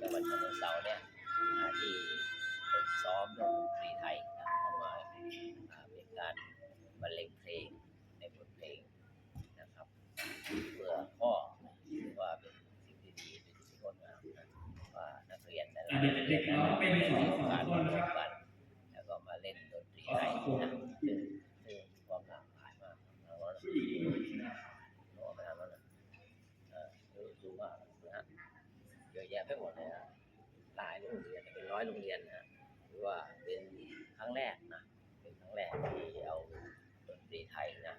จังหวัดฉะเชิงเทราเนี่ยอ่าที่ฝึกซ้อมเรื่องดนตรีไทยนะเข้ามาอ่าเป็นการบรรเลงเพลงในบทเพลงนะครับเพื่อพ่อถือว่าเป็นสิ่งที่ดีเป็นสิ่งที่งดงามนะว่านักเรียนแต่ละอะเด็กๆเราเป็นสองสองการคนรนะควรับมกันแล้วก็มาเล่นดนตรีไทยนะซึ่งซึ่งมีความหลากหลายมากแล้วก็ ผู้หญิง โน้ตนะครับว่าเออดูดูว่านะฮะ ไปหมดเลยนะหลายโรงเรียนเป็นร้อยโรงเรียนนะหรือว่าเป็นครั้งแรกนะเป็นครั้งแรกที่เอาดนตรีไทยนะ